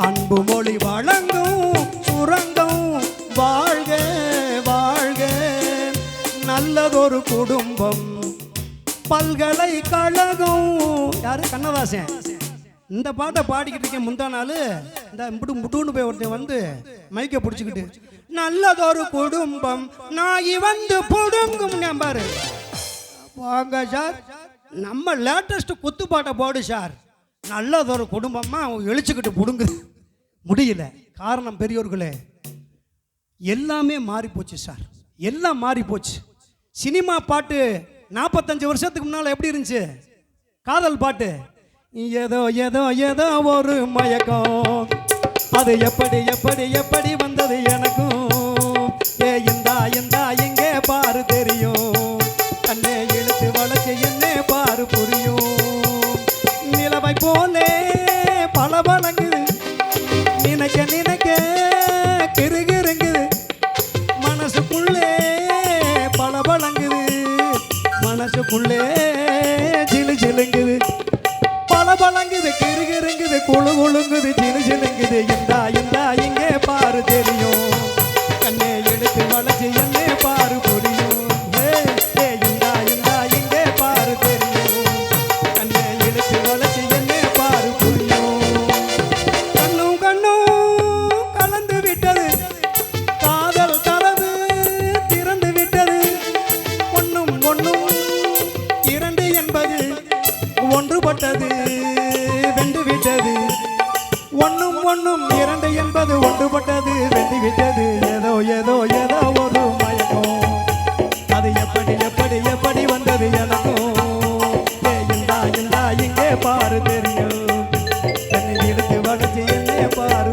அன்பு மொழி வழங்கும் சுரங்கம். வாழ்க வாழ்க. நல்லதொரு குடும்பம். பல்கலைக்கழகம் யாரு? கண்ணதாசன். இந்த பாட்டை பாடிக்கிட்டு இருக்கேன் முந்தா நாள். இந்த முட்டு முட்டுன்னு போய் ஒருத்தன் வந்து மைக்கை பிடிச்சிக்கிட்டு. நல்லதொரு குடும்பம். நாய் வந்து புடுங்கும். பாரு. வாங்க சார். நம்ம லேட்டஸ்ட் குத்து பாட்டை போடு சார். நல்லதொரு குடும்பமாக அவங்க எழுச்சிக்கிட்டு புடுங்குது. முடியல. காரணம் பெரியோர்களே எல்லாமே மாறிப்போச்சு சார். எல்லாம் மாறிப்போச்சு. சினிமா பாட்டு நாற்பத்தஞ்சு வருஷத்துக்கு முன்னால் எப்படி இருந்துச்சு? காதல் பாட்டு. ஏதோ ஏதோ ஏதோ ஒரு மயக்கம். அது எப்படி எப்படி எப்படி வந்தது எனக்கும்? ஏ இந்தா இந்தா எங்கே பாரு தெரியும். கண்ணே இழுத்து வளர்ச்சி என்ன பாரு புரியும். போலே பல பழங்குது நினைக்க நினைக்க கிருகிருங்குது மனசுக்குள்ளே பல பழங்குது மனசுக்குள்ளே ஜிலு ஜிலுங்குது. பல பழங்குது கிருகிருங்குது குழு குழுங்குது ஜிலு ஜிலுங்குது. இந்தா இந்தா இங்கே பாரு தெரியும். கண்ணே எடுத்து வளர்ச்சி என்ன ஒண்ணும் ஒண்ணும் இரண்டு என்பது ஒன்றுபட்டது வென்று விட்டது. ஏதோ ஏதோ ஏதோ ஒரு மயக்கம். அது எப்படி எப்படி எப்படி வந்தது எனக்கும்? இந்தா இந்தா இங்கே பாரு தெரியும். தன்னை எடுத்து என்னே பாரு